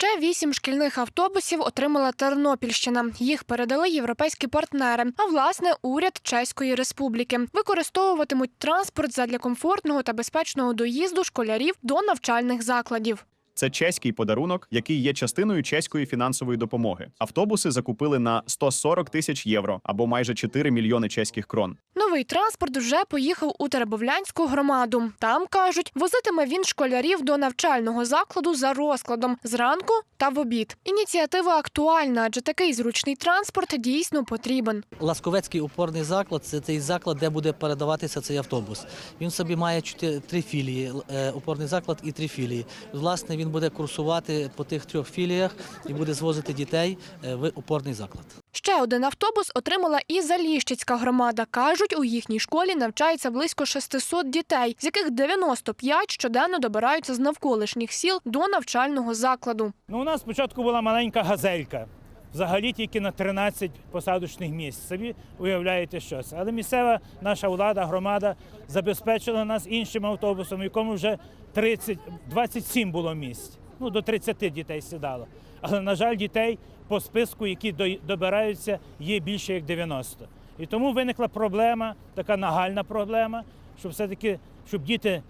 Ще вісім шкільних автобусів отримала Тернопільщина. Їх передали європейські партнери, а власне уряд Чеської Республіки. Використовуватимуть транспорт задля комфортного та безпечного доїзду школярів до навчальних закладів. Це чеський подарунок, який є частиною чеської фінансової допомоги. Автобуси закупили на 140 тисяч євро або майже 4 мільйони чеських крон. Новий транспорт вже поїхав у Теребовлянську громаду. Там кажуть, возитиме він школярів до навчального закладу за розкладом зранку та в обід. Ініціатива актуальна, адже такий зручний транспорт дійсно потрібен. Ласковецький опорний заклад це цей заклад, де буде передаватися цей автобус. Він собі має три філії, е, опорний заклад і три філії. Власне, він буде курсувати по тих трьох філіях і буде звозити дітей е, в опорний заклад. Ще один автобус отримала і Заліщицька громада. Кажуть, у їхній школі навчається близько 600 дітей, з яких 95 щоденно добираються з навколишніх сіл до навчального закладу. Ну, у нас спочатку була маленька газелька. Взагалі тільки на 13 посадочних місць. Собі уявляєте щось. Але місцева наша влада, громада забезпечила нас іншим автобусом, в якому вже 30, 27 було місць. Ну, до 30 дітей сідало. Але, на жаль, дітей по списку, які до- добираються, є більше як 90. І тому виникла проблема, така нагальна проблема, щоб все-таки, щоб діти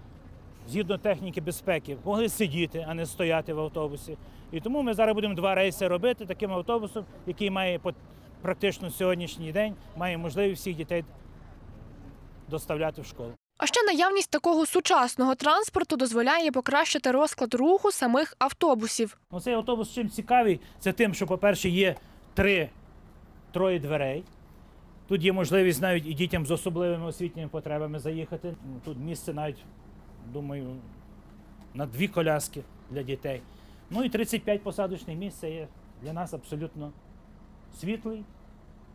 згідно техніки безпеки, могли сидіти, а не стояти в автобусі. І тому ми зараз будемо два рейси робити таким автобусом, який має практично сьогоднішній день має можливість всіх дітей доставляти в школу. А ще наявність такого сучасного транспорту дозволяє покращити розклад руху самих автобусів. Ну, цей автобус чим цікавий, це тим, що, по-перше, є три троє дверей. Тут є можливість навіть і дітям з особливими освітніми потребами заїхати. Ну, Тут місце навіть, думаю, на дві коляски для дітей. Ну і 35 посадочних місць є для нас абсолютно світлий,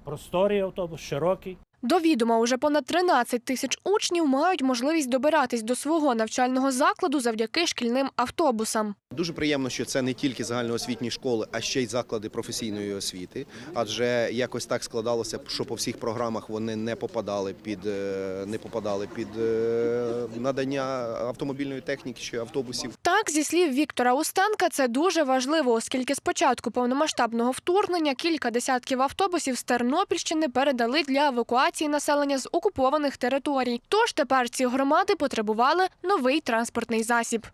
просторий автобус, широкий. До відома уже понад 13 тисяч учнів мають можливість добиратись до свого навчального закладу завдяки шкільним автобусам. Дуже приємно, що це не тільки загальноосвітні школи, а ще й заклади професійної освіти. Адже якось так складалося, що по всіх програмах вони не попадали під е, не попадали під е, надання автомобільної техніки чи автобусів. Так, зі слів Віктора Устенка, це дуже важливо, оскільки з початку повномасштабного вторгнення кілька десятків автобусів з Тернопільщини передали для евакуації населення з окупованих територій. Тож тепер ці громади потребували новий транспортний засіб.